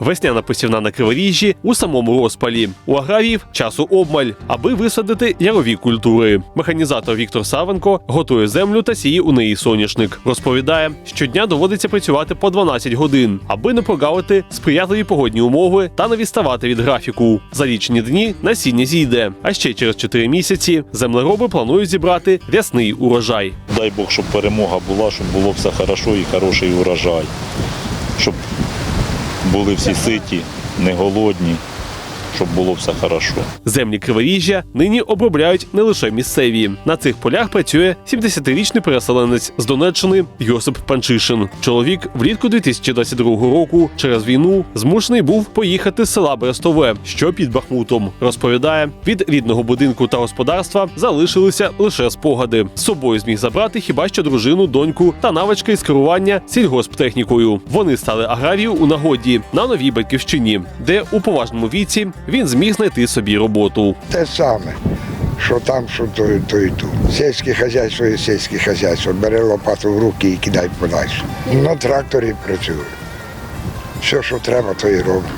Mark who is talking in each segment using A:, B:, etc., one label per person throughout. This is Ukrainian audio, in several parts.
A: Весняна посівна на криворіжжі у самому розпалі. У аграріїв часу обмаль, аби висадити ярові культури. Механізатор Віктор Савенко готує землю та сіє у неї соняшник. Розповідає, щодня доводиться працювати по 12 годин, аби не прогавити сприятливі погодні умови та не відставати від графіку. За лічені дні насіння зійде. А ще через 4 місяці землероби планують зібрати рясний урожай.
B: Дай Бог, щоб перемога була, щоб було все хорошо і хороший урожай. Щоб були всі ситі, не голодні, щоб було все хорошо.
A: Землі криворіжжя нині обробляють не лише місцеві. На цих полях працює 70-річний переселенець з Донеччини Йосип Панчишин. Чоловік влітку 2022 року через війну змушений був поїхати з села Берестове, що під Бахмутом. Розповідає, від рідного будинку та господарства залишилися лише спогади. З собою зміг забрати хіба що дружину, доньку та навички з керування сільгосптехнікою. Вони стали аграрію у нагоді на новій батьківщині, де у поважному віці він зміг знайти собі роботу.
C: Те саме, що там, що то, то і тут. Сільське хазяйство і сільське хазяйство. Бере лопату в руки і кидай подальше. На тракторі працюю. Все, що треба, то і роблю.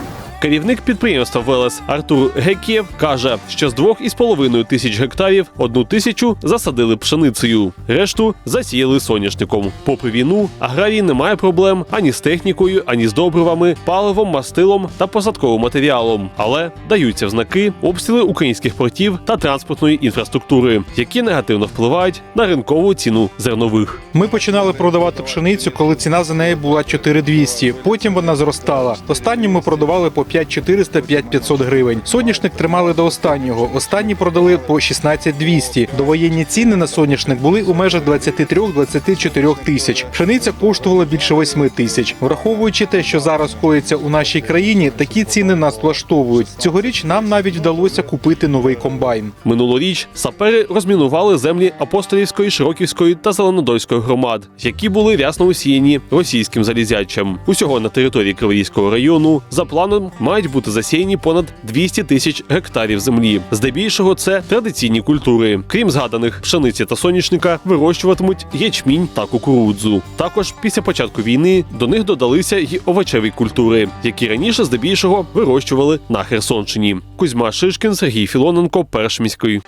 A: Керівник підприємства Велес Артур Гекієв каже, що з двох із половиною тисяч гектарів одну тисячу засадили пшеницею, решту засіяли соняшником. Попри війну, аграрії не має проблем ані з технікою, ані з добривами, паливом, мастилом та посадковим матеріалом, але даються в знаки обстріли українських портів та транспортної інфраструктури, які негативно впливають на ринкову ціну зернових.
D: Ми починали продавати пшеницю, коли ціна за неї була 4200. Потім вона зростала. Останню ми продавали по 5400 5500 гривень. Соняшник тримали до останнього. Останні продали по 16200. Довоєнні ціни на соняшник були у межах 23-24 тисяч. Пшениця коштувала більше 8 тисяч. Враховуючи те, що зараз коїться у нашій країні, такі ціни нас влаштовують. Цьогоріч нам навіть вдалося купити новий комбайн.
A: Минулоріч сапери розмінували землі Апостолівської, Широківської та Зеленодольської громад, які були рясно усіяні російським залізячем. Усього на території Криворізького району за планом мають бути засіяні понад 200 тисяч гектарів землі. Здебільшого це традиційні культури. Крім згаданих пшениці та соняшника, вирощуватимуть ячмінь та кукурудзу. Також після початку війни до них додалися й овочеві культури, які раніше здебільшого вирощували на Херсонщині. Кузьма Шишкін, Сергій Філоненко, Першміський.